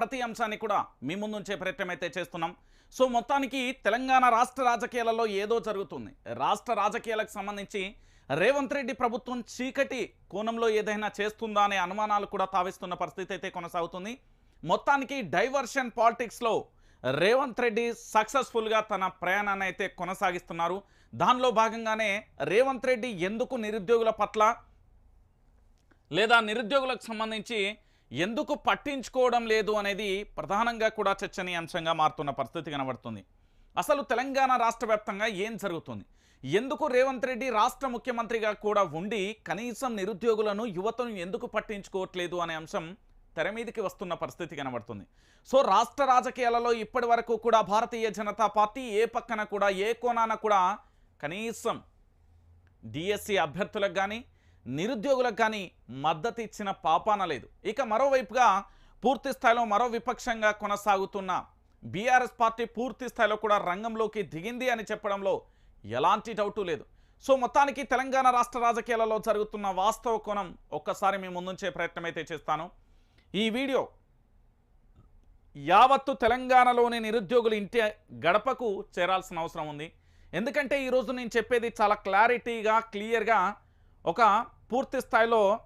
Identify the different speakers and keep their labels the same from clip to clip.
Speaker 1: ప్రతి అంశాన్ని కూడా మీ ముందుంచే ప్రయత్నం అయితే చేస్తున్నాం. సో మొత్తానికి తెలంగాణ రాష్ట్ర రాజకీయాలలో ఏదో జరుగుతుంది. రాష్ట్ర రాజకీయాలకు సంబంధించి రేవంత్ రెడ్డి ప్రభుత్వం చీకటి కోణంలో ఏదైనా చేస్తుందా అనే అనుమానాలు కూడా తావిస్తున్న పరిస్థితి అయితే కొనసాగుతుంది. మొత్తానికి డైవర్షన్ పాలిటిక్స్లో రేవంత్ రెడ్డి సక్సెస్ఫుల్గా తన ప్రయాణాన్ని అయితే కొనసాగిస్తున్నారు. దానిలో భాగంగానే రేవంత్ రెడ్డి ఎందుకు నిరుద్యోగుల పట్ల లేదా నిరుద్యోగులకు సంబంధించి ఎందుకు పట్టించుకోవడం లేదు అనేది ప్రధానంగా కూడా చర్చనీయాంశంగా మారుతున్న పరిస్థితి కనబడుతుంది. అసలు తెలంగాణ రాష్ట్ర ఏం జరుగుతుంది? ఎందుకు రేవంత్ రెడ్డి రాష్ట్ర ముఖ్యమంత్రిగా కూడా ఉండి కనీసం నిరుద్యోగులను యువతను ఎందుకు పట్టించుకోవట్లేదు అనే అంశం తెర మీదకి వస్తున్న పరిస్థితి కనబడుతుంది. సో రాష్ట్ర రాజకీయాలలో ఇప్పటి వరకు కూడా భారతీయ జనతా పార్టీ ఏ పక్కన కూడా ఏ కోణాన కూడా కనీసం డిఎస్సి అభ్యర్థులకు కానీ నిరుద్యోగులకు కానీ మద్దతు ఇచ్చిన పాపాన లేదు. ఇక మరోవైపుగా పూర్తి స్థాయిలో మరో విపక్షంగా కొనసాగుతున్న బీఆర్ఎస్ పార్టీ పూర్తి స్థాయిలో కూడా రంగంలోకి దిగింది అని చెప్పడంలో ఎలాంటి డౌటు లేదు. సో మొత్తానికి తెలంగాణ రాష్ట్ర రాజకీయాలలో జరుగుతున్న వాస్తవ కోణం ఒక్కసారి మీ ముందుంచే ప్రయత్నం అయితే చేస్తాను. ఈ వీడియో యావత్తు తెలంగాణలోని నిరుద్యోగులు ఇంటి గడపకు చేరాల్సిన అవసరం ఉంది. ఎందుకంటే ఈరోజు నేను చెప్పేది చాలా క్లారిటీగా క్లియర్గా ఒక పూర్తి స్థాయిలో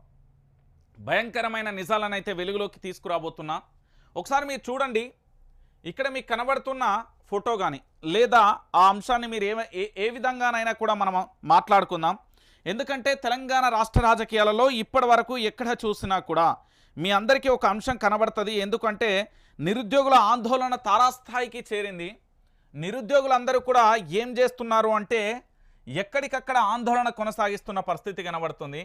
Speaker 1: భయంకరమైన నిజాలను అయితే వెలుగులోకి తీసుకురాబోతున్నా ఒకసారి మీరు చూడండి. ఇక్కడ మీకు కనబడుతున్న ఫోటో కానీ లేదా ఆ అంశాన్ని మీరు ఏ ఏ- ఏ విధంగానైనా కూడా మనం మాట్లాడుకుందాం. ఎందుకంటే తెలంగాణ రాష్ట్ర రాజకీయాలలో ఇప్పటి వరకు ఎక్కడ చూసినా కూడా మీ అందరికీ ఒక అంశం కనబడుతుంది. ఎందుకంటే నిరుద్యోగుల ఆందోళన తారాస్థాయికి చేరింది. నిరుద్యోగులందరూ కూడా ఏం చేస్తున్నారు అంటే ఎక్కడికక్కడ ఆందోళన కొనసాగిస్తున్న పరిస్థితి కనబడుతుంది.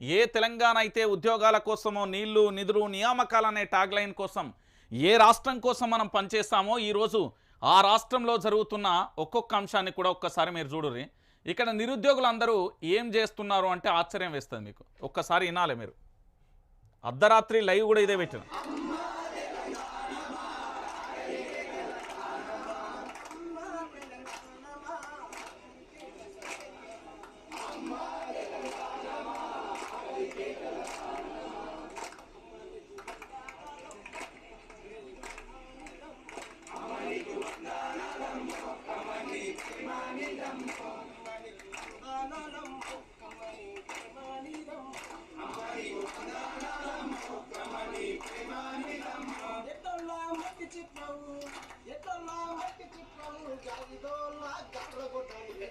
Speaker 1: ఏ తెలంగాణ అయితే ఉద్యోగాల కోసమో నీళ్ళు నిధులు నియామకాలనే ట్యాగ్లైన్ కోసం ఏ రాష్ట్రం కోసం మనం పనిచేస్తామో ఈరోజు ఆ రాష్ట్రంలో జరుగుతున్న ఒక్కొక్క అంశాన్ని కూడా ఒక్కసారి మీరు చూడుర్రి. ఇక్కడ నిరుద్యోగులందరూ ఏం చేస్తున్నారు అంటే ఆశ్చర్యం వేస్తుంది మీకు. ఒక్కసారి వినాలి మీరు. అర్ధరాత్రి లైవ్ కూడా ఇదే పెట్టిన.
Speaker 2: ఎట్టోలా మట్టి చిప్పవు ఎట్టోలా మట్టి చిప్పవు గాలిదోలా గట్రగొట్టాలి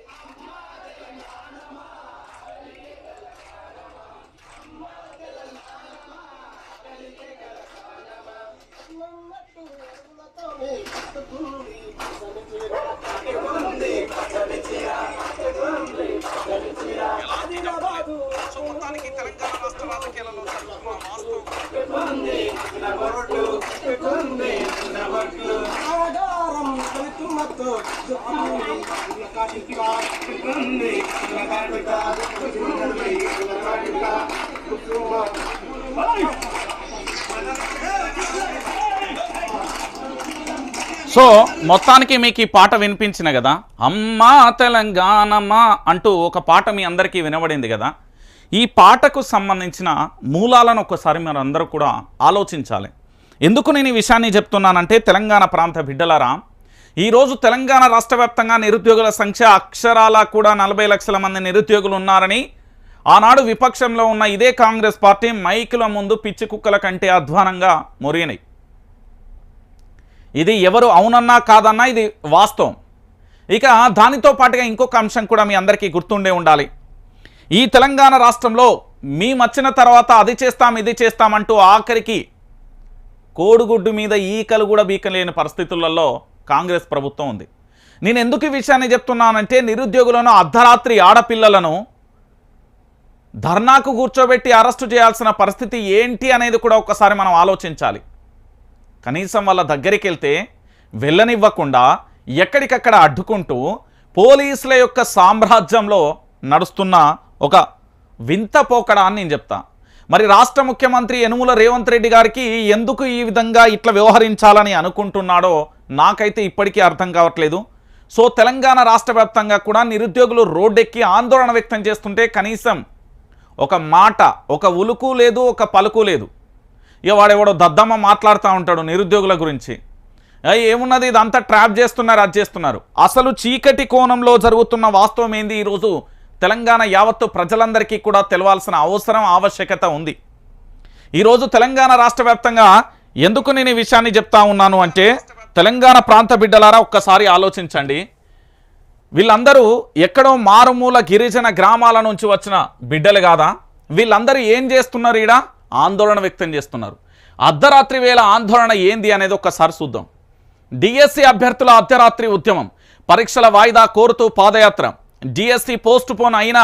Speaker 2: మమ్మట్టు ఎరువులతోనే కట్టుకుంది పచ్చని
Speaker 1: సో మొత్తానికి మీకు ఈ పాట వినిపించిన కదా? అమ్మా తెలంగాణమా అంటూ ఒక పాట మీ అందరికీ వినబడింది కదా? ఈ పాటకు సంబంధించిన మూలాలను ఒకసారి మీరు అందరూ కూడా ఆలోచించాలి. ఎందుకు నేను ఈ విషయాన్ని చెప్తున్నానంటే తెలంగాణ ప్రాంత బిడ్డలారా ఈరోజు తెలంగాణ రాష్ట్ర వ్యాప్తంగా నిరుద్యోగుల సంఖ్య అక్షరాల కూడా నలభై లక్షల మంది నిరుద్యోగులు ఉన్నారని ఆనాడు విపక్షంలో ఉన్న ఇదే కాంగ్రెస్ పార్టీ మైకుల ముందు పిచ్చి కుక్కల కంటే అధ్వానంగా మొరిగినాయి ఇది ఎవరు అవునన్నా కాదన్నా ఇది వాస్తవం. ఇక దానితో పాటుగా ఇంకొక అంశం కూడా మీ అందరికీ గుర్తుండే ఉండాలి. ఈ తెలంగాణ రాష్ట్రంలో మీ వచ్చిన తర్వాత అది చేస్తాం ఇది చేస్తామంటూ ఆఖరికి కోడిగుడ్డు మీద ఈకలు కూడా బీకలేని పరిస్థితులలో కాంగ్రెస్ ప్రభుత్వం ఉంది. నేను ఎందుకు ఈ విషయాన్ని చెప్తున్నానంటే నిరుద్యోగులను అర్ధరాత్రి ఆడపిల్లలను ధర్నాకు కూర్చోబెట్టి అరెస్టు చేయాల్సిన పరిస్థితి ఏంటి అనేది కూడా ఒక్కసారి మనం ఆలోచించాలి. కనీసం వాళ్ళ దగ్గరికి వెళ్తే వెళ్ళనివ్వకుండా ఎక్కడికక్కడ అడ్డుకుంటూ పోలీసుల యొక్క సామ్రాజ్యంలో నడుస్తున్న ఒక వింత పోకడా అని నేను చెప్తా. మరి రాష్ట్ర ముఖ్యమంత్రి యనుముల రేవంత్ రెడ్డి గారికి ఎందుకు ఈ విధంగా ఇట్లా వ్యవహరించాలని అనుకుంటున్నాడో నాకైతే ఇప్పటికీ అర్థం కావట్లేదు. సో తెలంగాణ రాష్ట్ర వ్యాప్తంగా కూడా నిరుద్యోగులు రోడ్డెక్కి ఆందోళన వ్యక్తం చేస్తుంటే కనీసం ఒక మాట ఒక ఉలుకు లేదు ఒక పలుకు లేదు. ఇక వాడెవడో దద్దమ్మ మాట్లాడుతూ ఉంటాడు నిరుద్యోగుల గురించి. ఏమున్నది ఇదంతా ట్రాప్ చేస్తున్నారు అది చేస్తున్నారు. అసలు చీకటి కోణంలో జరుగుతున్న వాస్తవం ఏంది? ఈరోజు తెలంగాణ యావత్తు ప్రజలందరికీ కూడా తెలవాల్సిన అవసరం ఆవశ్యకత ఉంది. ఈరోజు తెలంగాణ రాష్ట్ర ఎందుకు నేను ఈ విషయాన్ని చెప్తా ఉన్నాను అంటే తెలంగాణ ప్రాంత బిడ్డలారా ఒక్కసారి ఆలోచించండి. వీళ్ళందరూ ఎక్కడో మారుమూల గిరిజన గ్రామాల నుంచి వచ్చిన బిడ్డలు కాదా? వీళ్ళందరూ ఏం చేస్తున్నారు ఈడ? ఆందోళన వ్యక్తం చేస్తున్నారు. అర్ధరాత్రి వేళ ఆందోళన ఏంది అనేది ఒక్కసారి చూద్దాం. డిఎస్సి అభ్యర్థుల అర్ధరాత్రి ఉద్యమం పరీక్షల వాయిదా కోరుతూ పాదయాత్ర. డిఎస్సి పోస్ట్ పోన్ అయినా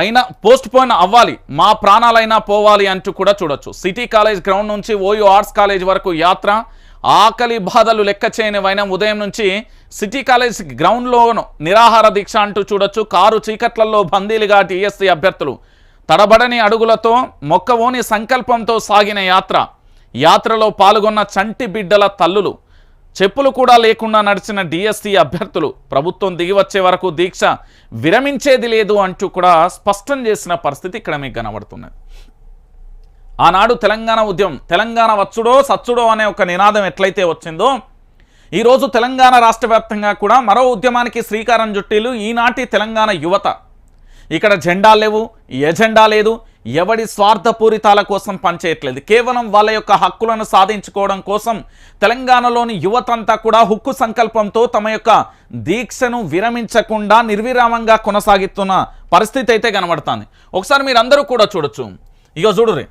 Speaker 1: అయినా పోస్ట్ పోన్ అవ్వాలి మా ప్రాణాలైనా పోవాలి అంటూ కూడా చూడొచ్చు. సిటీ కాలేజ్ గ్రౌండ్ నుంచి ఓయూ ఆర్ట్స్ కాలేజ్ వరకు యాత్ర ఆకలి బాధలు లెక్క చేయని వైనం ఉదయం నుంచి సిటీ కాలేజ్ గ్రౌండ్లో నిరాహార దీక్ష అంటూ చూడొచ్చు. కారు చీకట్లలో బందీలుగా టీఎస్సీ అభ్యర్థులు. తడబడని అడుగులతో మొక్కవోని సంకల్పంతో సాగిన యాత్ర. యాత్రలో పాల్గొన్న చంటి బిడ్డల తల్లులు. చెప్పులు కూడా లేకుండా నడిచిన డిఎస్సి అభ్యర్థులు. ప్రభుత్వం దిగి వచ్చే వరకు దీక్ష విరమించేది లేదు అంటూ కూడా స్పష్టం చేసిన పరిస్థితి ఇక్కడ మీకు కనబడుతున్నది. ఆనాడు తెలంగాణ ఉద్యమం తెలంగాణ వచ్చుడో సచ్చుడో అనే ఒక నినాదం ఎట్లయితే వచ్చిందో ఈరోజు తెలంగాణ రాష్ట్ర వ్యాప్తంగా కూడా మరో ఉద్యమానికి శ్రీకారం చుట్టీలు ఈనాటి తెలంగాణ యువత. ఇక్కడ జెండా లేవు ఎజెండా లేదు ఎవడి స్వార్థపూరితాల కోసం పనిచేయట్లేదు. కేవలం వాళ్ళ యొక్క హక్కులను సాధించుకోవడం కోసం తెలంగాణలోని యువతంతా కూడా హుక్కు సంకల్పంతో తమ యొక్క దీక్షను విరమించకుండా నిర్విరామంగా కొనసాగిస్తున్న పరిస్థితి అయితే కనబడుతుంది. ఒకసారి మీరందరూ కూడా చూడొచ్చు. ఇగో చూడురే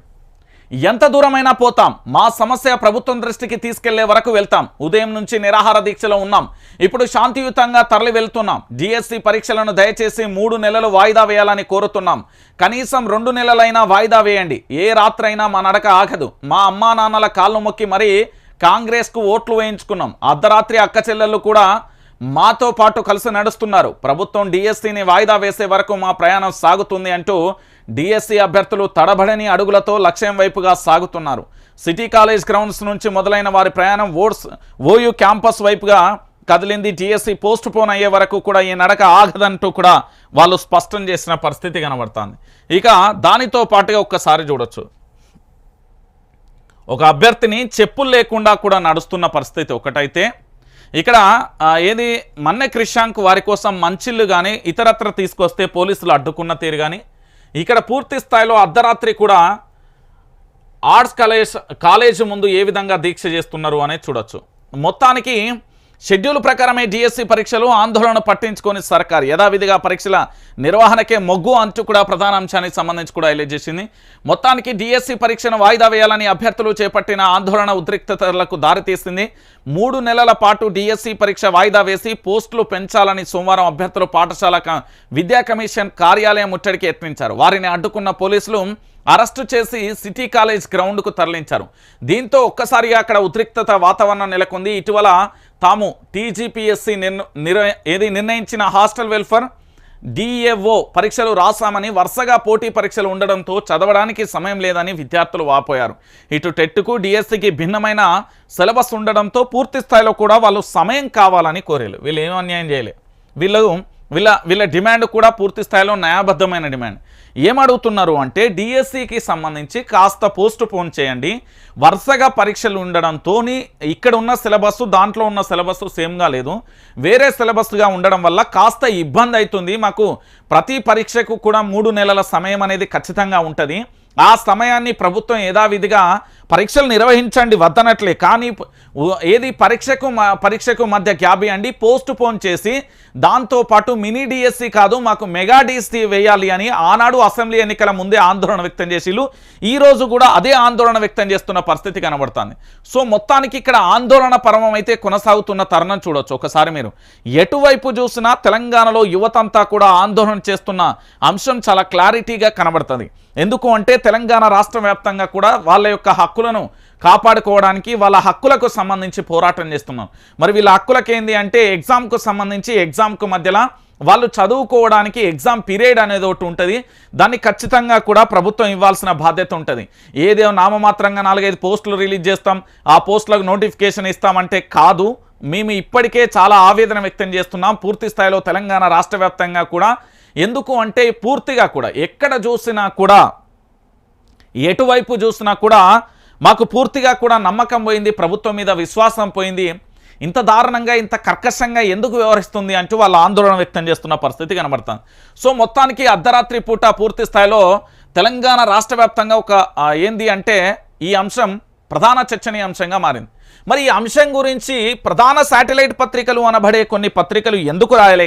Speaker 1: ఎంత దూరమైనా పోతాం. మా సమస్య ప్రభుత్వం దృష్టికి తీసుకెళ్ళే వరకు వెళ్తాం. ఉదయం నుంచి నిరాహార దీక్షలో ఉన్నాం. ఇప్పుడు శాంతియుతంగా తరలి వెళ్తున్నాం. జీఎస్టీ పరీక్షలను దయచేసి మూడు నెలలు వాయిదా వేయాలని కోరుతున్నాం. కనీసం రెండు నెలలైనా వాయిదా వేయండి. ఏ రాత్రైనా మా నడక ఆగదు. మా అమ్మా నాన్నల కాళ్ళు మొక్కి మరీ కాంగ్రెస్కు ఓట్లు వేయించుకున్నాం. అర్ధరాత్రి అక్క చెల్లెళ్ళు కూడా మాతో పాటు కలిసి నడుస్తున్నారు. ప్రభుత్వం డిఎస్సిని వాయిదా వేసే వరకు మా ప్రయాణం సాగుతుంది అంటూ డిఎస్సి అభ్యర్థులు తడబడని అడుగులతో లక్ష్యం వైపుగా సాగుతున్నారు. సిటీ కాలేజ్ గ్రౌండ్స్ నుంచి మొదలైన వారి ప్రయాణం ఓట్స్ ఓయూ క్యాంపస్ వైపుగా కదిలింది. డిఎస్సి పోస్ట్ పోన్ అయ్యే వరకు కూడా ఈ నడక ఆగదంటూ కూడా వాళ్ళు స్పష్టం చేసిన పరిస్థితి కనబడుతుంది. ఇక దానితో పాటుగా ఒక్కసారి చూడొచ్చు. ఒక అభ్యర్థిని చెప్పులు లేకుండా కూడా నడుస్తున్న పరిస్థితి ఒకటైతే ఇక్కడ ఏది? మన్నె క్రిషాంక్ వారి కోసం మంచిళ్ళు కానీ ఇతరత్ర తీసుకొస్తే పోలీసులు అడ్డుకున్న తీరు కానీ ఇక్కడ పూర్తి స్థాయిలో అర్ధరాత్రి కూడా ఆర్ట్స్ కాలేజ్ కాలేజ్ ముందు ఏ విధంగా దీక్ష చేస్తున్నారు అనేది చూడొచ్చు. మొత్తానికి షెడ్యూల్ ప్రకారమే డిఎస్సి పరీక్షలు ఆందోళన పట్టించుకొని సర్కార్ యథావిధిగా పరీక్షల నిర్వహణకే మొగ్గు అంటూ కూడా ప్రధాన అంశానికి సంబంధించి కూడా హైలైట్ చేసింది. మొత్తానికి డిఎస్సి పరీక్షను వాయిదా వేయాలని అభ్యర్థులు చేపట్టిన ఆందోళన ఉద్రిక్తతలకు దారితీసింది. మూడు నెలల పాటు డిఎస్సి పరీక్ష వాయిదా వేసి పోస్టులు పెంచాలని సోమవారం అభ్యర్థులు పాఠశాల విద్యా కమిషన్ కార్యాలయం ముట్టడికి యత్నించారు. వారిని అడ్డుకున్న పోలీసులు అరెస్టు చేసి సిటీ కాలేజ్ గ్రౌండ్కు తరలించారు. దీంతో ఒక్కసారిగా అక్కడ ఉద్రిక్తత వాతావరణం నెలకొంది. ఇటీవల తాము టీజీపీఎస్సీ నిర్ణ నిర్ ఏది నిర్ణయించిన హాస్టల్ వెల్ఫేర్ డిఏఓ పరీక్షలు రాసామని వరుసగా పోటీ పరీక్షలు ఉండడంతో చదవడానికి సమయం లేదని విద్యార్థులు వాపోయారు. ఇటు టెట్కు డిఎస్సికి భిన్నమైన సిలబస్ ఉండడంతో పూర్తి స్థాయిలో కూడా వాళ్ళు సమయం కావాలని కోరేలు. వీళ్ళు ఏమో అన్యాయం చేయలే. వీళ్ళు వీళ్ళ వీళ్ళ డిమాండ్ కూడా పూర్తి స్థాయిలో న్యాయబద్ధమైన డిమాండ్. ఏమడుగుతున్నారు అంటే డిఎస్సికి సంబంధించి కాస్త పోస్ట్ పోన్ చేయండి. వరుసగా పరీక్షలు ఉండడంతో ఇక్కడ ఉన్న సిలబస్ దాంట్లో ఉన్న సిలబస్ సేమ్గా లేదు. వేరే సిలబస్గా ఉండడం వల్ల కాస్త ఇబ్బంది అవుతుంది. మాకు ప్రతి పరీక్షకు కూడా మూడు నెలల సమయం అనేది ఖచ్చితంగా ఉంటుంది. ఆ సమయాన్ని ప్రభుత్వం యథావిధిగా పరీక్షలు నిర్వహించండి వద్దనట్లే. కానీ ఏది పరీక్షకు పరీక్షకు మధ్య గ్యాప్ ఇవ్వండి పోస్ట్ పోన్ చేసి దాంతోపాటు మినీ డిఎస్సి కాదు మాకు మెగా డిఎస్సి వేయాలి అని ఆనాడు అసెంబ్లీ ఎన్నికల ముందే ఆందోళన వ్యక్తం చేసిళ్ళు. ఈ రోజు కూడా అదే ఆందోళన వ్యక్తం చేస్తున్న పరిస్థితి కనబడుతుంది. సో మొత్తానికి ఇక్కడ ఆందోళన పరమం అయితే కొనసాగుతున్న తరుణం చూడొచ్చు. ఒకసారి మీరు ఎటువైపు చూసినా తెలంగాణలో యువతంతా కూడా ఆందోళన చేస్తున్న అంశం చాలా క్లారిటీగా కనబడుతుంది. ఎందుకు అంటే తెలంగాణ రాష్ట్ర వ్యాప్తంగా కూడా వాళ్ళ యొక్క హక్కు హక్కులను కాపాడుకోవడానికి వాళ్ళ హక్కులకు సంబంధించి పోరాటం చేస్తున్నాం. మరి వీళ్ళ హక్కులకు ఏంది అంటే ఎగ్జామ్కు సంబంధించి ఎగ్జామ్కు మధ్యలో వాళ్ళు చదువుకోవడానికి ఎగ్జామ్ పీరియడ్ అనేది ఒకటి ఉంటుంది. దాన్ని ఖచ్చితంగా కూడా ప్రభుత్వం ఇవ్వాల్సిన బాధ్యత ఉంటుంది. ఏదో నామమాత్రంగా నాలుగైదు పోస్టులు రిలీజ్ చేస్తాం ఆ పోస్టులకు నోటిఫికేషన్ ఇస్తామంటే కాదు. మేము ఇప్పటికే చాలా ఆవేదన వ్యక్తం చేస్తున్నాం. పూర్తి స్థాయిలో తెలంగాణ రాష్ట్ర వ్యాప్తంగా కూడా. ఎందుకు అంటే పూర్తిగా కూడా ఎక్కడ చూసినా కూడా ఎటువైపు చూసినా కూడా మాకు పూర్తిగా కూడా నమ్మకం పోయింది ప్రభుత్వం మీద విశ్వాసం పోయింది. ఇంత దారుణంగా ఇంత కర్కశంగా ఎందుకు వ్యవహరిస్తుంది అంటూ వాళ్ళు ఆందోళన వ్యక్తం చేస్తున్న పరిస్థితి కనబడుతుంది. సో మొత్తానికి అర్ధరాత్రి పూట పూర్తి స్థాయిలో తెలంగాణ రాష్ట్ర వ్యాప్తంగా ఒక ఏంది అంటే ఈ అంశం ప్రధాన చర్చనీయాంశంగా మారింది. మరి ఈ అంశం గురించి ప్రధాన శాటిలైట్ పత్రికలు అనబడే కొన్ని పత్రికలు ఎందుకు రాయలేక